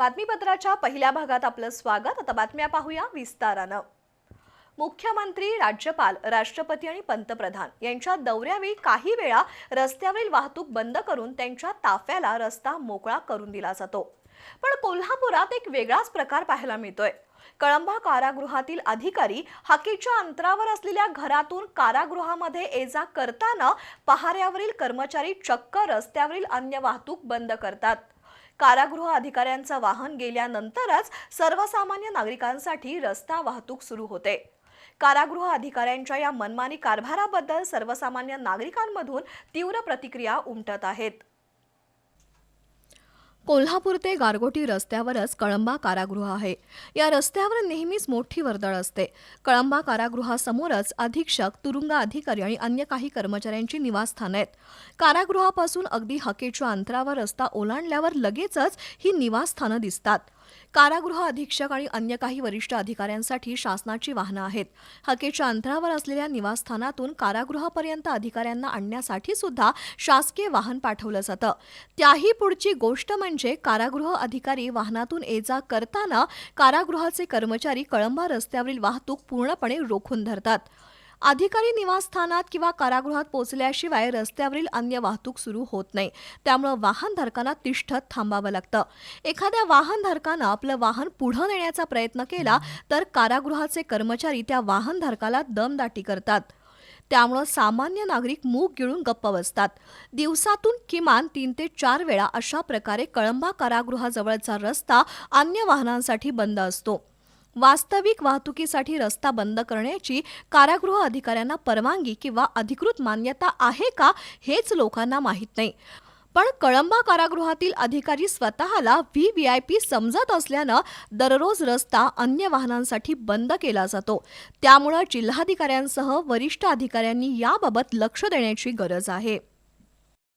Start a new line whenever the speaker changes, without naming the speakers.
बातमीपत्राच्या पहिल्या भागात आपलं स्वागत. आता बातम्या पाहूया विस्तारानं. मुख्यमंत्री राज्यपाल राष्ट्रपती आणि पंतप्रधान यांच्या दौऱ्यावेळी काही वेळा रस्त्यावरील वाहतूक बंद करून त्यांच्या ताफ्याला रस्ता मोकळा करून दिला जातो. पण कोल्हापुरात एक वेगळाच प्रकार पाहायला मिळतोय. कळंबा कारागृहातील अधिकारी हकीच्या अंतरावर असलेल्या घरातून कारागृहामध्ये ये जा करताना पहाऱ्यावरील कर्मचारी चक्क रस्त्यावरील अन्य वाहतूक बंद करतात. कारागृह अधिकाऱ्यांचं वाहन गेल्यानंतरच सर्वसामान्य नागरिकांसाठी रस्ता वाहतूक सुरू होते. कारागृह अधिकाऱ्यांच्या या मनमानी कारभाराबद्दल सर्वसामान्य नागरिकांमधून तीव्र प्रतिक्रिया उमटत आहेत. कोल्हापूर ते गारगोटी रस्त्यावरच कळंबा कारागृह आहे. या रस्त्यावर नेहमीच मोठी वर्दळ असते. कळंबा कारागृहासमोरच अधीक्षक तुरुंग अधिकारी आणि अन्य काही कर्मचाऱ्यांची निवासस्थानं आहेत. कारागृहापासून अगदी हकेच्या अंतरावर रस्ता ओलांडल्यावर लगेचच ही निवासस्थानं दिसतात. कारागृह अधीक्षक आणि अन्य काही वरिष्ठ अधिकाऱ्यांसाठी शासनाची वाहनं आहेत. हकेच्या अंतरावर असलेल्या निवासस्थानातून कारागृहापर्यंत अधिकाऱ्यांना आणण्यासाठी सुद्धा शासकीय वाहन पाठवलं जातं. त्याही पुढची गोष्ट म्हणजे कारागृह अधिकारी वाहनातून ये जा करताना कारागृहाचे कर्मचारी कळंबा रस्त्यावरील वाहतूक पूर्णपणे रोखून धरतात. अधिकारी निवासस्थानात किंवा कारागृहात पोहोचल्याशिवाय रस्त्यावरील अन्य वाहतूक सुरू होत नाही. त्यामुळं वाहनधारकांना तिष्ठत थांबावं लागतं. एखाद्या वाहनधारकानं आपलं वाहन पुढं नेण्याचा प्रयत्न केला तर कारागृहाचे कर्मचारी त्या वाहनधारकाला दमदाटी करतात. त्यामुळं सामान्य नागरिक मूग गिळून गप्प बसतात. दिवसातून किमान तीन ते चार वेळा अशा प्रकारे कळंबा कारागृहाजवळचा रस्ता अन्य वाहनांसाठी बंद असतो. वास्तविक वाहतुकीसाठी रस्ता बंद करण्याची कारागृह अधिकाऱ्यांना परवानगी किंवा अधिकृत मान्यता आहे का हेच लोकांना माहीत नाही. पण कळंबा कारागृहातील अधिकारी स्वतःला व्ही व्ही आय पी समजत असल्यानं दररोज रस्ता अन्य वाहनांसाठी बंद केला जातो. त्यामुळं जिल्हाधिकाऱ्यांसह वरिष्ठ अधिकाऱ्यांनी याबाबत लक्ष देण्याची गरज आहे.